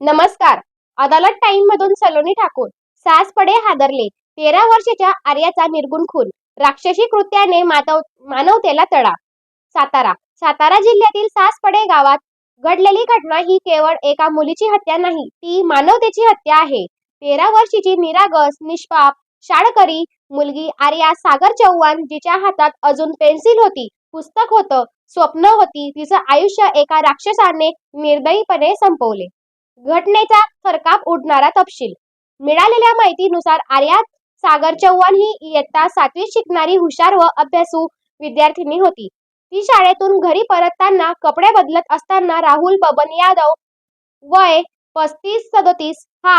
नमस्कार. अदालत टाइम मधून सलोनी ठाकूर सासपडे हादरले तेरा वर्षाच्या आर्याचा निर्गुण खून राक्षसी कृत्याने मानवतेला तडा. सातारा सातारा जिल्ह्यातील सासपडे गावात घडलेली घटना ही केवळ एका मुलीची हत्या नाही ती मानवतेची हत्या आहे. तेरा वर्षीची निरागस निष्पाप शाळकरी मुलगी आर्या सागर चव्हाण जिच्या हातात अजून पेन्सिल होती पुस्तक होतं स्वप्न होती तिचं आयुष्य एका राक्षसाने निर्दयीपणे संपवले. घटनेचा थरकाप उडणारा तपशील. मिळालेल्या माहितीनुसार आर्या सागर चव्हाण ही इयत्ता सातवीत शिकणारी हुशार व अभ्यासू विद्यार्थिनी होती. ती शाळेतून घरी परतताना कपडे बदलत असताना राहुल बबन यादव वय पस्तीस सदोतीस हा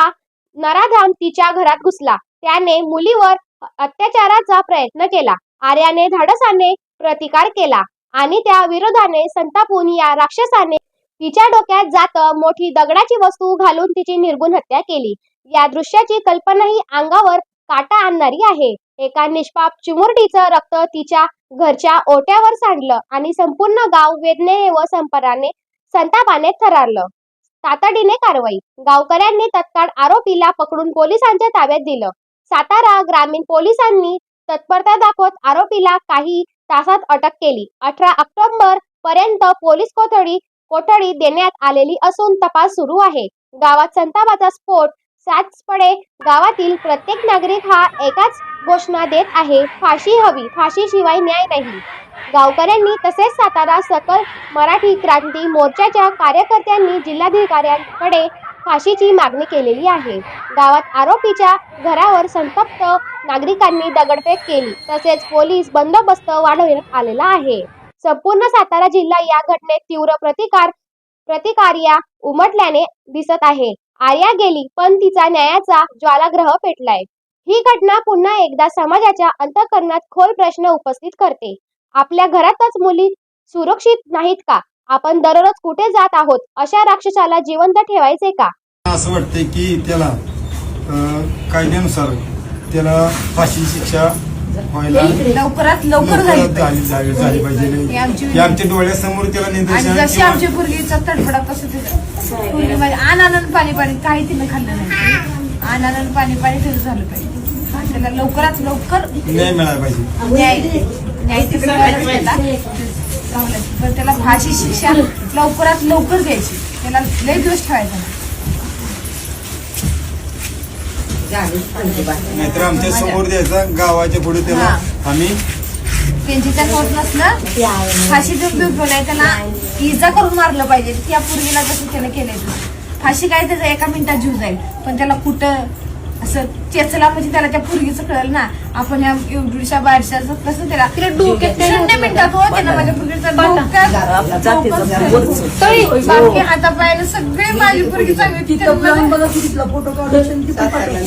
नराधाम तिच्या घरात घुसला. त्याने मुलीवर अत्याचाराचा प्रयत्न केला. आर्याने धाडसाने प्रतिकार केला आणि त्या विरोधाने संतापून या राक्षसाने तिच्या डोक्यात जात मोठी दगडाची वस्तू घालून तिची निर्गुण हत्या केली. या दृश्याची कल्पना ही अंगावर काटा आणणारी आहे. एका निष्पाप चिमुरडीचं रक्त तिच्या घरच्या ओट्यावर सांडलं आणि संपूर्ण गाव वेदने व संपराने संतापाने थरारलं. तातडीने कारवाई. गावकऱ्यांनी तत्काळ आरोपीला पकडून पोलिसांच्या ताब्यात दिलं. सातारा ग्रामीण पोलिसांनी तत्परता दाखवत आरोपीला काही तासात अटक केली. अठरा ऑक्टोबर पर्यंत पोलीस कोठडी कोठडी देण्यात आलेली असून तपास सुरू आहे. गावात संतापाचा स्फोट साचपडे गावातील प्रत्येक नागरिक हा एकाच घोषणा देत आहे फाशी हवी फाशीशिवाय न्याय नाही. गावकऱ्यांनी तसेच सातारा सकल मराठी क्रांती मोर्चाच्या कार्यकर्त्यांनी जिल्हाधिकाऱ्यांकडे फाशीची मागणी केलेली आहे. गावात आरोपीच्या घरावर संतप्त नागरिकांनी दगडफेक केली तसेच पोलीस बंदोबस्त वाढवण्यात आलेला आहे. संपूर्ण सातारा जिल्हा या घटनेत तीव्र प्रतिकार प्रतिकार्या उमटल्याने दिसत आहे. आर्या गेली पण तिचा न्यायाचा ज्वालाग्रह पेटलाय. ही घटना पुन्हा एकदा समाजाच्या अंतकरणात खोल प्रश्न उपस्थित करते. आपल्या घरातच मुली सुरक्षित नाहीत का? आपण दररोज कुठे जात आहोत? अशा राक्षसाला जिवंत ठेवायचे का? असं वाटतंय की त्याला कायद्यानुसार त्याला फाशी शिक्षा व्हायला लवकरात लवकर झाली लवकरात झाली झाली झाली पाहिजे. हे आमची हे आमच्या डोळ्यासमोर त्याला आणि निदर्शन जशी आमची पूर्वीचा तडफडा कसं तिथं पूर्वी आनंद पाणी पाणी काही तिनं खाल्लं नाही. आनंद पाणी पाणी तिथं झालं पाहिजे. त्याला लवकरात लवकर न्याय मिळाला पाहिजे. न्याय न्याय तिकडे मिळाला पाहिजे. पण त्याला फाशी शिक्षा लवकरात लवकर द्यायची. त्याला लय दिवस ठेवायचा. नाही. नाहीतर आमच्यासमोर द्यायचा गावाच्या पुढे त्याला. आम्ही त्यांची त्या होत नसलं फाशी देऊन उपयोग नाही त्याला इजा करून मारलं पाहिजे त्या पूर्वीला जसं त्यानं केलंय. फाशी काय त्याचा एका मिनिटात जीव जाईल पण त्याला कुठं असं चेचला म्हणजे त्याला त्या पूर्वीचं कळलं ना. आपण या एवढ्याशा बारशाचं कसं त्याला शून्य मिनिटात हो माझ्या पूर्वीचं बाकी सगळे माझी पूर्वी चांगली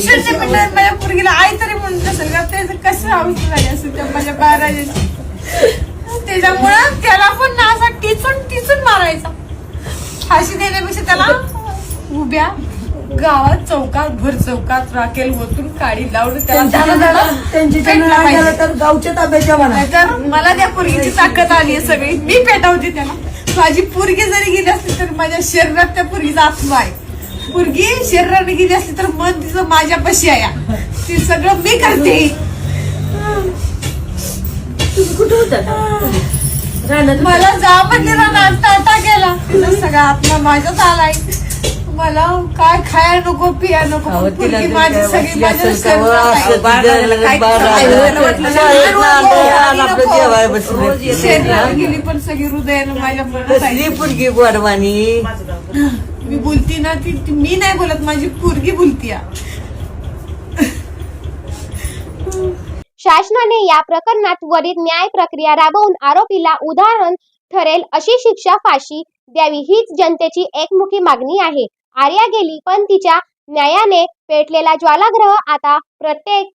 शून्य मिनिटात माझ्या पूर्वीला आई तरी म्हणून असेल का त्याचं कसं आयुष्य झाले असेल त्या माझ्या बारा त्याच्यामुळं त्याला पण ना असा टिचून टिचून मारायचा. फाशी देण्यापेक्षा त्याला उभ्या गावात चौकात भर चौकात राखेल होतून काडी लावून त्याला त्यांची. तर गावच्या ताब्याच्या म्हणा तर मला त्या पोरगीची ताकद आली आहे सगळी. मी पेटवते त्याला. माझी पोरगी जरी गेली असली तर माझ्या शरीरात त्या पोरगीचा आत्मा आहे. पोरगी शरीराने गेली असली तर मन तिचं माझ्यापाशी आहे. ते सगळं मी करते. कुठं होता? रानात मला जा म्हणजे ना टाटा गेला. तिचा सगळा आत्मा माझ्याच आलाय. मला काय खाया नको पिया नको अहो, तिला पोरगी तर माझी काय सगळी वाटली माझ्या असेल का, व शरीरात आहे. असं बाळाला काय खायला वाटलं शाळेत नको, ना आलं, आणि आपलं नको. जेवाय बसले. शरीरात गेली पण सगळी हृदयानं माझ्या पोटात आहे. कसली पुरगी गोडवाणी मी बोलती ना ती ती- मी नाही बोलत माझी पोरगी बोलती शासनाने या प्रकरणात त्वरित न्याय प्रक्रिया राबवून आरोपीला उदाहरण ठरेल अशी शिक्षा फाशी द्यावी हीच जनतेची एकमुखी मागणी आहे आर्या गेली पण तिच्या न्यायाने पेटलेला ज्वालाग्रह आता प्रत्येक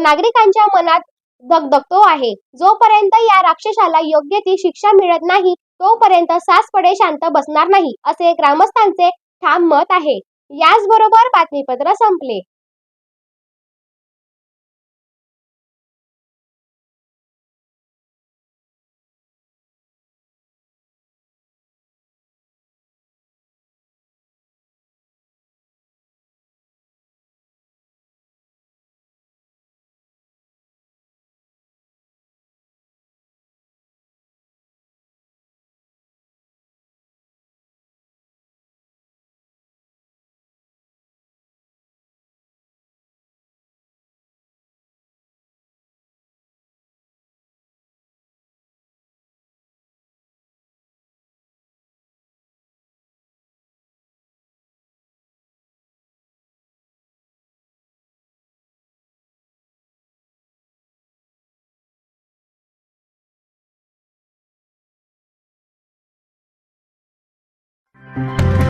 नागरिकांच्या मनात धगधगतो आहे. जोपर्यंत या राक्षसाला योग्य ती शिक्षा मिळत नाही तोपर्यंत सासपडे शांत बसणार नाही असे ग्रामस्थांचे ठाम मत आहे. याचबरोबर बातमीपत्र संपले. आहे